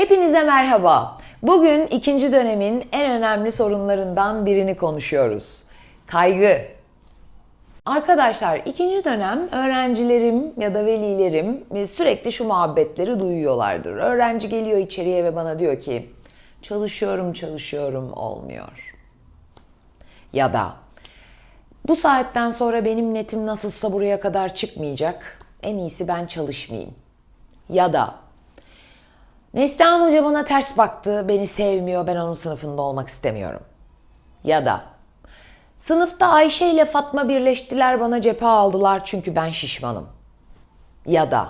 Hepinize merhaba. Bugün ikinci dönemin en önemli sorunlarından birini konuşuyoruz. Kaygı. Arkadaşlar ikinci dönem öğrencilerim ya da velilerim e, sürekli şu muhabbetleri duyuyorlardır. Öğrenci geliyor içeriye ve bana diyor ki çalışıyorum çalışıyorum olmuyor. Ya da bu saatten sonra benim netim nasılsa buraya kadar çıkmayacak. En iyisi ben çalışmayayım. Ya da Neslihan Hoca bana ters baktı, beni sevmiyor, ben onun sınıfında olmak istemiyorum. Ya da sınıfta Ayşe ile Fatma birleştiler, bana cephe aldılar çünkü ben şişmanım. Ya da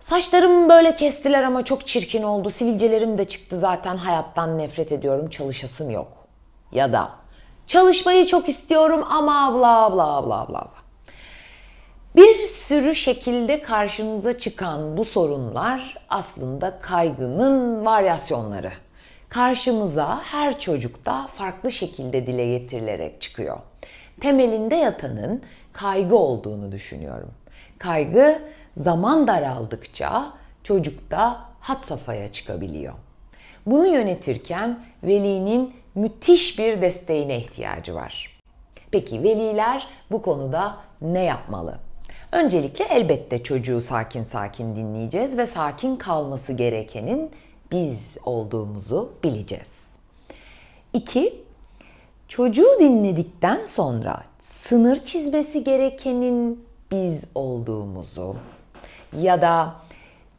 saçlarımı böyle kestiler ama çok çirkin oldu, sivilcelerim de çıktı zaten hayattan nefret ediyorum, çalışasım yok. Ya da çalışmayı çok istiyorum ama bla bla bla bla bla. Bir sürü şekilde karşınıza çıkan bu sorunlar aslında kaygının varyasyonları. Karşımıza her çocukta farklı şekilde dile getirilerek çıkıyor. Temelinde yatanın kaygı olduğunu düşünüyorum. Kaygı zaman daraldıkça çocukta hat safhaya çıkabiliyor. Bunu yönetirken velinin müthiş bir desteğine ihtiyacı var. Peki veliler bu konuda ne yapmalı? Öncelikle elbette çocuğu sakin sakin dinleyeceğiz ve sakin kalması gerekenin biz olduğumuzu bileceğiz. İki, çocuğu dinledikten sonra sınır çizmesi gerekenin biz olduğumuzu ya da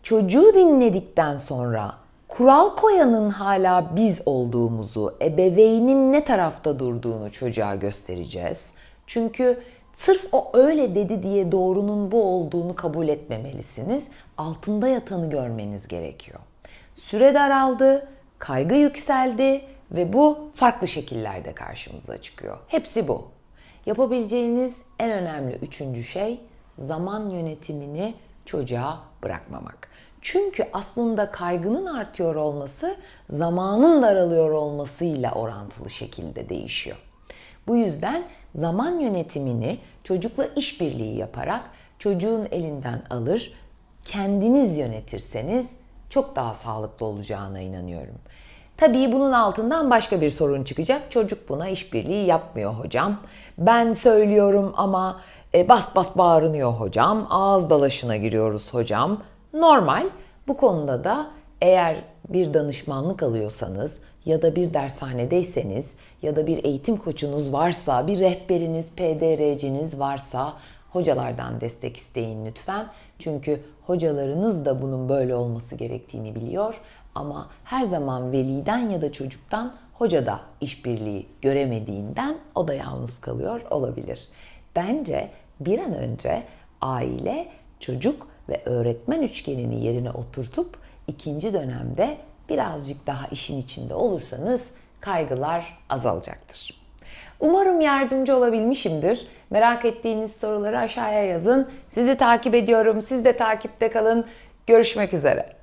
çocuğu dinledikten sonra kural koyanın hala biz olduğumuzu, ebeveynin ne tarafta durduğunu çocuğa göstereceğiz. Çünkü sırf o öyle dedi diye doğrunun bu olduğunu kabul etmemelisiniz. Altında yatanı görmeniz gerekiyor. Süre daraldı, kaygı yükseldi ve bu farklı şekillerde karşımıza çıkıyor. Hepsi bu. Yapabileceğiniz en önemli üçüncü şey zaman yönetimini çocuğa bırakmamak. Çünkü aslında kaygının artıyor olması zamanın daralıyor olmasıyla orantılı şekilde değişiyor. Bu yüzden zaman yönetimini çocukla işbirliği yaparak çocuğun elinden alır, kendiniz yönetirseniz çok daha sağlıklı olacağına inanıyorum. Tabii bunun altından başka bir sorun çıkacak. Çocuk buna işbirliği yapmıyor hocam. Ben söylüyorum ama e, bas bas bağırınıyor hocam. Ağız dalaşına giriyoruz hocam. Normal. Bu konuda da eğer bir danışmanlık alıyorsanız ya da bir dershanedeyseniz ya da bir eğitim koçunuz varsa, bir rehberiniz, PDR'ciniz varsa hocalardan destek isteyin lütfen. Çünkü hocalarınız da bunun böyle olması gerektiğini biliyor ama her zaman veliden ya da çocuktan hoca da işbirliği göremediğinden o da yalnız kalıyor olabilir. Bence bir an önce aile, çocuk ve öğretmen üçgenini yerine oturtup ikinci dönemde birazcık daha işin içinde olursanız kaygılar azalacaktır. Umarım yardımcı olabilmişimdir. Merak ettiğiniz soruları aşağıya yazın. Sizi takip ediyorum. Siz de takipte kalın. Görüşmek üzere.